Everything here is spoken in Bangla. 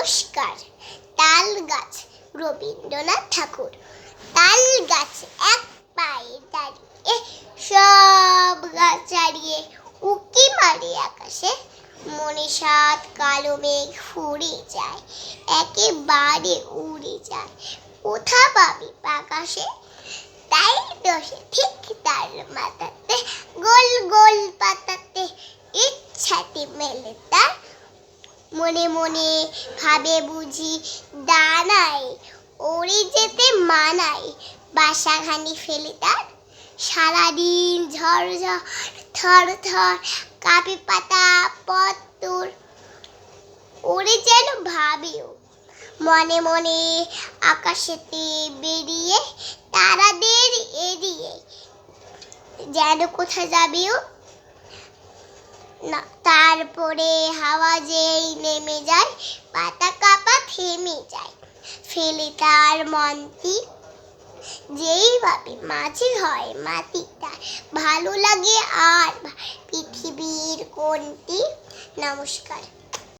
নমস্কার। তাল গাছ রবীন্দ্রনাথ ঠাকুর। তাল গাছ এক পায়ে দাঁড়িয়ে, সব গাছ ছাড়িয়ে উকি মারে আকাশে। মনে সাত কালো মেঘ ফুরে যায়, একেবারে উড়ে যায়। কোথা পাবি আকাশে তাই দোষে ঠিক তার মাথাতে মনে মনে ভাবে বুঝি দানায় ওরে যেতে মানায় বাসাখানি ফেলে তার। সারাদিন ঝড় ঝড়, থর থর, কাপি পাতা পত্তর ওরে যেন ভাবেও। মনে মনে আকাশেতে বেরিয়ে, তারাদের এড়িয়ে, যেন কোথা যাবেও না, তারপরে হাওয়া যেই নেমে যায়, পাতা কাপা থেমে যায়। ফেলে তার মনটি যেই ভাবে মাঝে হয় মাটিটা, ভালো লাগে আর পৃথিবীর কোনটি? নমস্কার।